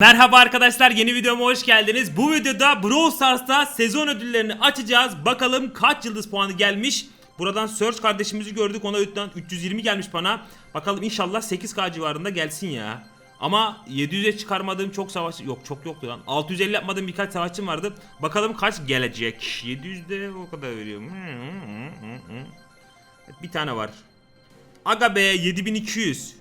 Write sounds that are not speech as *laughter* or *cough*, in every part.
Merhaba arkadaşlar yeni videoma hoş geldiniz. Bu videoda Brawl Stars'ta sezon ödüllerini açacağız. Bakalım kaç yıldız puanı gelmiş. Buradan Search kardeşimizi gördük ona ödülden 320 gelmiş bana. Bakalım inşallah 8K civarında gelsin ya. Ama 700'e çıkarmadığım çok savaş yok çok yoktu lan. 650 yapmadığım birkaç savaşçım vardı. Bakalım kaç gelecek. 700'de o kadar veriyorum. Bir tane var. Aga be 7200.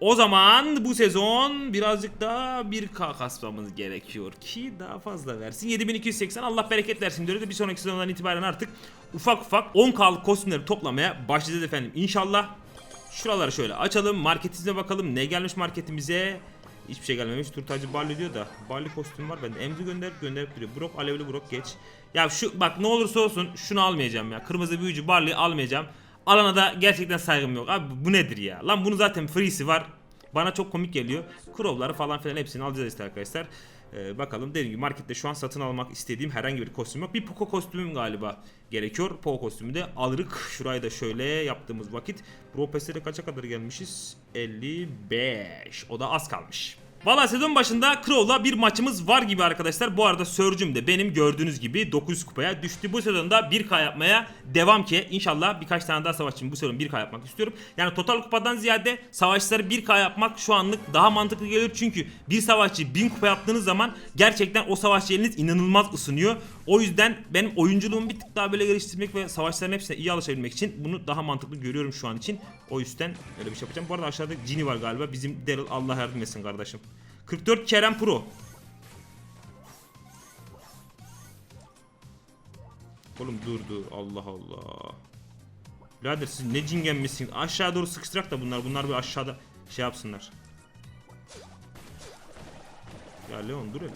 O zaman bu sezon birazcık daha 1K kasmamız gerekiyor ki daha fazla versin. 7280 Allah bereket versin diyoruz. Bir sonraki sezondan itibaren artık ufak ufak 10K'lık kostümleri toplamaya başlayacağız efendim. İnşallah şuraları şöyle açalım. Marketimize bakalım. Ne gelmiş marketimize? Hiçbir şey gelmemiş. Turtacı Barley diyor da. Barley kostüm var bende. Emzi gönderip gönderip duruyor. Brok alevli Brok geç. Ya şu bak ne olursa olsun şunu almayacağım ya. Kırmızı büyücü Barley almayacağım. Alana da gerçekten saygım yok. Abi bu nedir ya? Lan bunu zaten free'si var. Bana çok komik geliyor. Crow'ları falan filan hepsini alacağız işte arkadaşlar. Ee, bakalım dediğim gibi markette şu an satın almak istediğim herhangi bir kostüm yok. Bir Poco kostümüm galiba gerekiyor. Poco kostümü de alırık. Şurayı da şöyle yaptığımız vakit. Pro Pass'e kaça kadar gelmişiz? 55. O da az kalmış. Valla sezon başında Crow'la bir maçımız var gibi arkadaşlar. Bu arada Surge'üm de benim gördüğünüz gibi 900 kupaya düştü. Bu sezonda 1K yapmaya devam ki inşallah birkaç tane daha savaşçım bu sezon 1K yapmak istiyorum. Yani total kupadan ziyade savaşçıları 1K yapmak şu anlık daha mantıklı geliyor. Çünkü bir savaşçı 1000 kupa yaptığınız zaman gerçekten o savaşçı eliniz inanılmaz ısınıyor. O yüzden benim oyunculuğumu bir tık daha böyle geliştirmek ve savaşların hepsine iyi alışabilmek için bunu daha mantıklı görüyorum şu an için. O yüzden öyle bir şey yapacağım. Bu arada aşağıda Cini var galiba. Bizim Daryl Allah yardım etsin kardeşim. 44 Kerem Pro. Oğlum dur dur Allah Allah. Birader siz ne cingenmişsiniz? Aşağı doğru sıkıştırak da bunlar. Bunlar bir aşağıda şey yapsınlar. Ya Leon dur hele.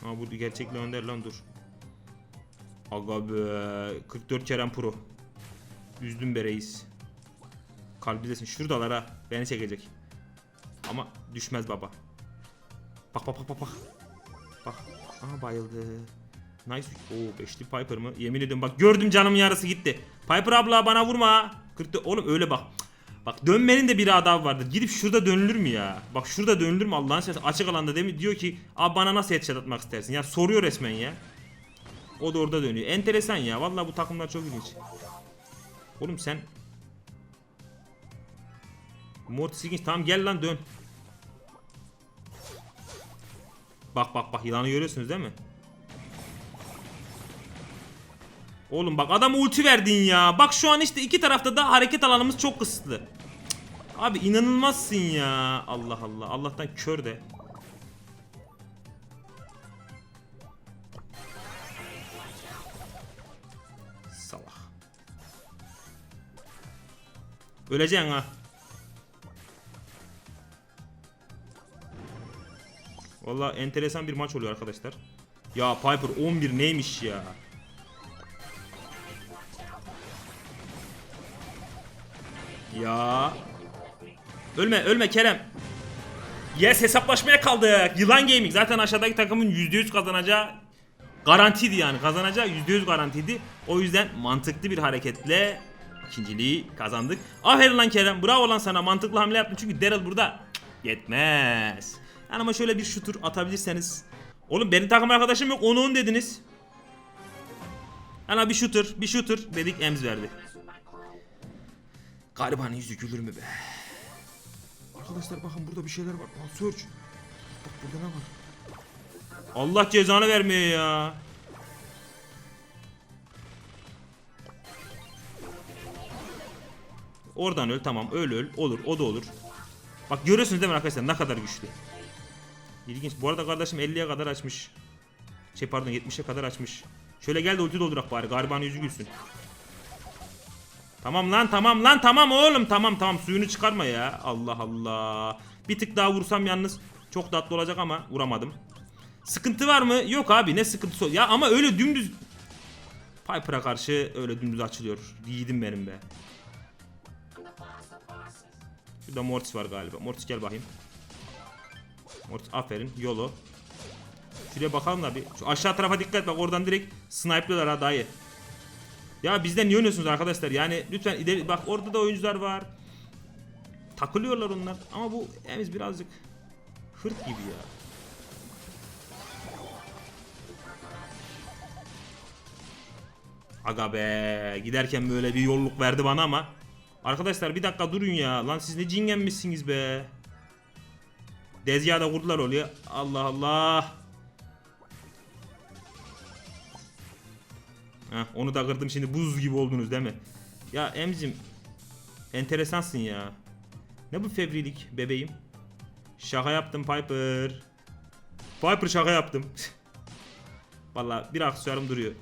Ha bu gerçek Leon der lan dur. Aga be 44 Kerem Pro. Üzdüm be reis. Kalbidesin şuradalar ha. Beni çekecek. Ama düşmez baba. Bak bak bak bak bak. Bak. Aha bayıldı. Nice. Oo beşli Piper mı? Yemin ediyorum bak gördüm canımın yarısı gitti. Piper abla bana vurma. 44 oğlum öyle bak. Bak dönmenin de bir adabı vardır. Gidip şurada dönülür mü ya? Bak şurada dönülür mü Allah'ın seversen açık alanda değil mi? Diyor ki abi bana nasıl headshot atmak istersin? Ya soruyor resmen ya. O da orada dönüyor. Enteresan ya. Vallahi bu takımlar çok ilginç. Oğlum sen Mortis ilginç. Tamam gel lan dön. Bak bak bak yılanı görüyorsunuz değil mi? Oğlum bak adam ulti verdin ya. Bak şu an işte iki tarafta da hareket alanımız çok kısıtlı. Abi inanılmazsın ya. Allah Allah. Allah'tan kör de. Salak. Öleceksin ha. Valla enteresan bir maç oluyor arkadaşlar. Ya Piper 11 neymiş ya? Ya. Ölme ölme Kerem. Yes hesaplaşmaya kaldık. Yılan Gaming zaten aşağıdaki takımın %100 kazanacağı garantiydi yani. Kazanacağı %100 garantiydi. O yüzden mantıklı bir hareketle ikinciliği kazandık. Aferin lan Kerem. Bravo lan sana. Mantıklı hamle yaptın. Çünkü Daryl burada yetmez. Yani ama şöyle bir şutur atabilirseniz. Oğlum benim takım arkadaşım yok. Onu on dediniz. Ana bir shooter, bir shooter dedik ems verdi. Garibanın yüzü gülür mü be? Arkadaşlar bakın burada bir şeyler var. Lan search. Bak burada ne var? Allah cezanı vermiyor ya. Oradan öl tamam öl öl olur o da olur. Bak görüyorsunuz değil mi arkadaşlar ne kadar güçlü. İlginç. Bu arada kardeşim 50'ye kadar açmış. Şey pardon 70'e kadar açmış. Şöyle gel de ulti doldurak bari. Garibanın yüzü gülsün. Tamam lan tamam lan tamam oğlum tamam tamam suyunu çıkarma ya. Allah Allah. Bir tık daha vursam yalnız çok tatlı olacak ama vuramadım. Sıkıntı var mı? Yok abi ne sıkıntısı Ya ama öyle dümdüz Piper'a karşı öyle dümdüz açılıyor. Yiğidim benim be. Şurada Mortis var galiba. Mortis gel bakayım. Aferin. Yolo. Şuraya bakalım da bir. Şu aşağı tarafa dikkat bak oradan direkt snipe'lıyorlar ha dayı. Ya bizden niye oynuyorsunuz arkadaşlar? Yani lütfen ileri bak orada da oyuncular var. Takılıyorlar onlar ama bu Emiz birazcık hırt gibi ya. Aga be giderken böyle bir yolluk verdi bana ama Arkadaşlar bir dakika durun ya lan siz ne cingenmişsiniz be Dezgahı da kurdular oluyor Allah Allah Heh, onu da kırdım şimdi buz gibi oldunuz değil mi? Ya emcim enteresansın ya. Ne bu fevrilik bebeğim? Şaka yaptım Piper. Piper şaka yaptım. *laughs* Valla bir aksesuarım duruyor.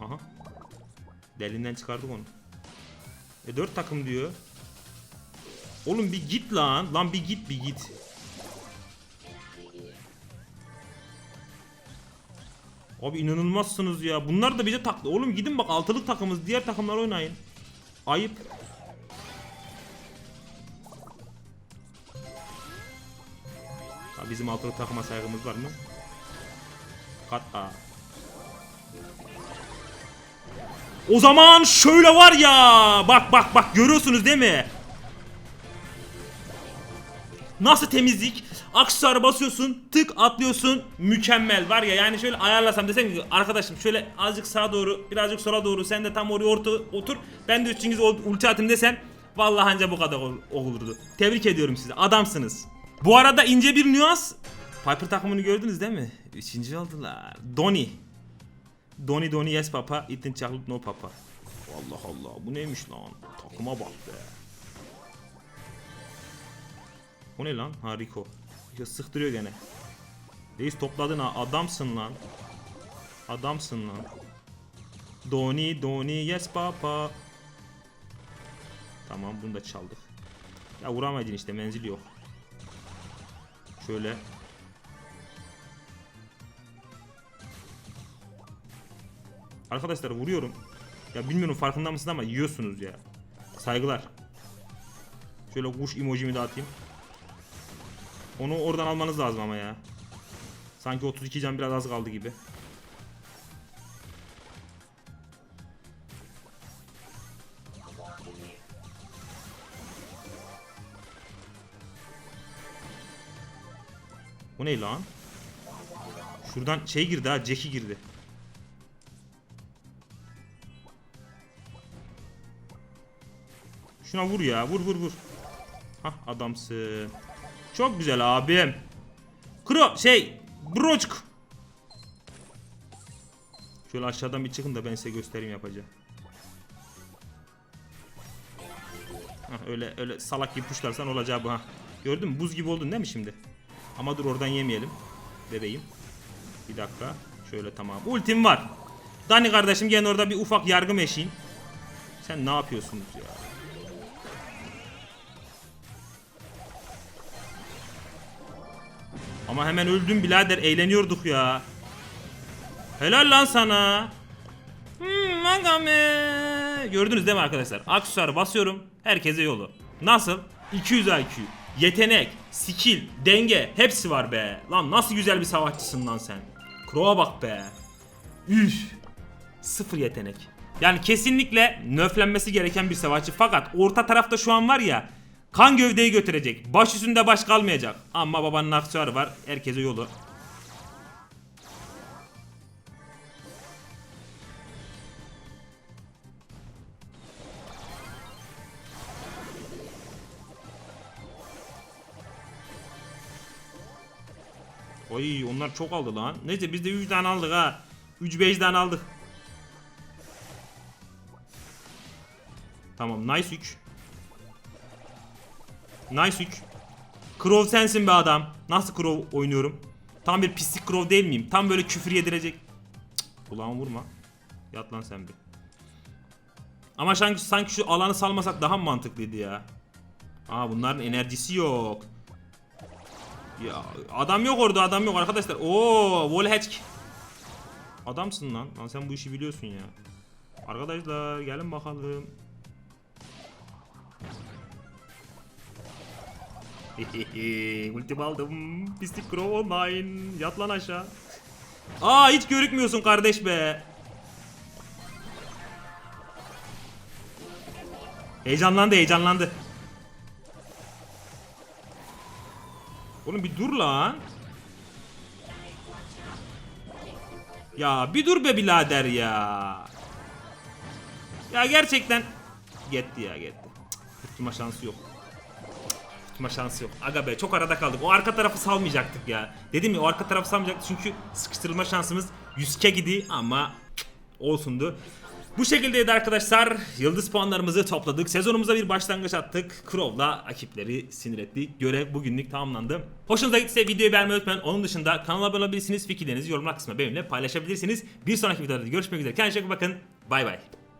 Aha. Delinden çıkardık onu. E 4 takım diyor. Oğlum bir git lan. Lan bir git bir git. Abi inanılmazsınız ya. Bunlar da bize taktı. Oğlum gidin bak altılık takımız. Diğer takımlar oynayın. Ayıp. Ya bizim altılık takıma saygımız var mı? Kat A. O zaman şöyle var ya. Bak bak bak görüyorsunuz değil mi? Nasıl temizlik? Aksesuarı basıyorsun, tık atlıyorsun. Mükemmel var ya yani şöyle ayarlasam desem ki arkadaşım şöyle azıcık sağa doğru, birazcık sola doğru sen de tam oraya orta otur. Ben de üstünüze ulti atayım desen vallahi anca bu kadar ol- olurdu. Tebrik ediyorum sizi. Adamsınız. Bu arada ince bir nüans. Piper takımını gördünüz değil mi? Üçüncü oldular. Donny. Donny Donny yes papa, eating chocolate no papa. Allah Allah bu neymiş lan? Takıma bak be. O ne lan? Ha Rico. Ya sıktırıyor gene. Reis topladın ha. Adamsın lan. Adamsın lan. Doni Doni yes papa. Tamam bunu da çaldık. Ya vuramadın işte menzil yok. Şöyle. Arkadaşlar vuruyorum. Ya bilmiyorum farkında mısınız ama yiyorsunuz ya. Saygılar. Şöyle kuş emojimi de atayım. Onu oradan almanız lazım ama ya. Sanki 32 can biraz az kaldı gibi. Bu ne lan? Şuradan şey girdi ha, Jackie girdi. Şuna vur ya, vur vur vur. Hah adamsın. Çok güzel abim. Kro şey broçk. Şöyle aşağıdan bir çıkın da ben size göstereyim yapacağım. Hah, öyle öyle salak gibi puşlarsan olacağı bu ha. Gördün mü? Buz gibi oldun değil mi şimdi? Ama dur oradan yemeyelim. Bebeğim. Bir dakika. Şöyle tamam. Ultim var. Dani kardeşim gene orada bir ufak yargı meşin. Sen ne yapıyorsunuz ya? Ama hemen öldüm birader eğleniyorduk ya. Helal lan sana. Hmm, magame. Gördünüz değil mi arkadaşlar? Aksesuar basıyorum. Herkese yolu. Nasıl? 200 IQ. Yetenek, skill, denge hepsi var be. Lan nasıl güzel bir savaşçısın lan sen. Crow'a bak be. Üf. Sıfır yetenek. Yani kesinlikle nöflenmesi gereken bir savaşçı. Fakat orta tarafta şu an var ya kan gövdeyi götürecek. Baş üstünde baş kalmayacak. Ama babanın aksesuarı var. Herkese yolu. Oy onlar çok aldı lan. Neyse biz de 3 tane aldık ha. 3-5 tane aldık. Tamam nice 3. Nice 3. Crow sensin be adam. Nasıl Crow oynuyorum? Tam bir pislik Crow değil miyim? Tam böyle küfür yedirecek. Cık, Ulan vurma. Yat lan sen bir. Ama sanki, sanki şu alanı salmasak daha mı mantıklıydı ya? Aa bunların enerjisi yok. Ya adam yok orada adam yok arkadaşlar. Oo Volhatch. Adamsın lan. Lan sen bu işi biliyorsun ya. Arkadaşlar gelin bakalım. *laughs* Ultim aldım. Pislik Crow online. Yat lan aşağı. Aa hiç görükmüyorsun kardeş be. Heyecanlandı heyecanlandı. Oğlum bir dur lan. Ya bir dur be birader ya. Ya gerçekten. Gitti ya gitti. Tutma şansı yok. Kurtulma şansı yok. Aga be çok arada kaldık. O arka tarafı salmayacaktık ya. Dedim ya o arka tarafı salmayacaktık çünkü sıkıştırılma şansımız 100k gidi ama olsundu. Bu şekildeydi arkadaşlar. Yıldız puanlarımızı topladık. Sezonumuza bir başlangıç attık. Crow'la rakipleri sinir ettik. Görev bugünlük tamamlandı. Hoşunuza gittiyse videoyu beğenmeyi unutmayın. Onun dışında kanala abone olabilirsiniz. Fikirlerinizi yorumlar kısmına benimle paylaşabilirsiniz. Bir sonraki videoda görüşmek üzere. Kendinize çok bakın. Bay bay.